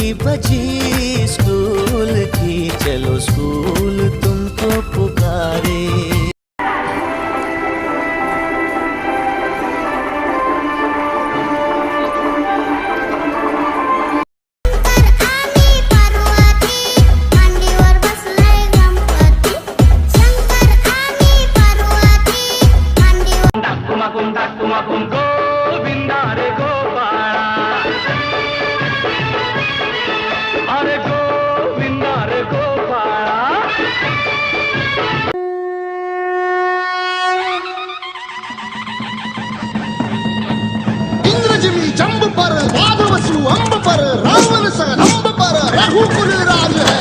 बजी स्कूल की चलो स्कूल तुमको पुकारे। Come on, come on, come on, पर पर वादवसु अंब पर रावण स पर रघुकुल राज है।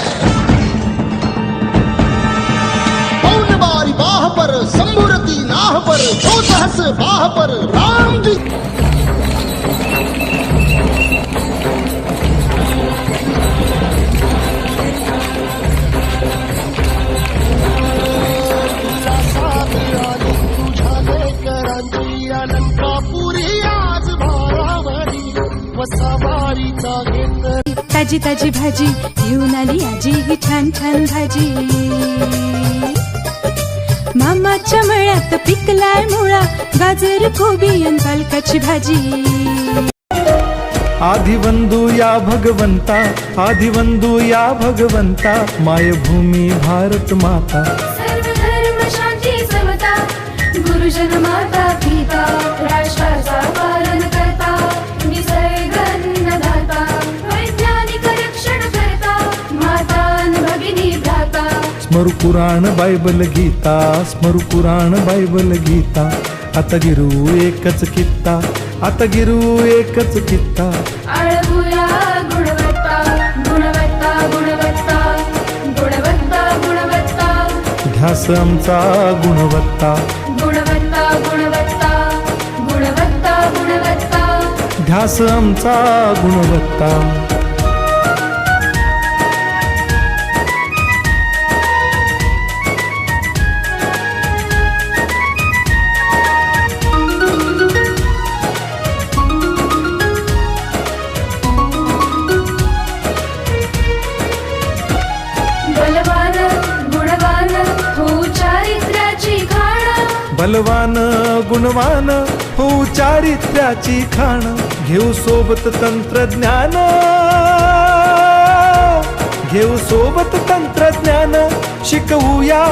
पौन बारी बाह पर संबुरती नाह पर दो सहस बाह पर राम जी। ताजी ताजी भाजी घेऊन आली आजी ही छान छान भाजी. मामाच्या मळ्यात पिकलाय मुळा गाजर कोबी अन पालकाची भाजी. आदिवंदू या भगवंता आदिवंदू या भगवंता मायभूमी भारत माता. सर्व धर्म शांती समता गुरुजन माता भ्राता स्मरु पुराण बायबल गीता स्मरु पुराण बायबल गीता आता गिरू एकच कित्ता आता गिरू एकच कित्ता आळवूया गुणवत्ता गुणवत्ता गुणवत्ता गुणवत्ता गुणवत्ता ध्यास आमचा गुणवत्ता गुणवत्ता गुणवत्ता गुणवत्ता गुणवत्ता ध्यास आमचा गुणवत्ता बलवान गुणवान हो चारित्र्याची खाण घेऊ सोबत तंत्रज्ञान. घेऊ सोबत तंत्रज्ञान शिकवूया.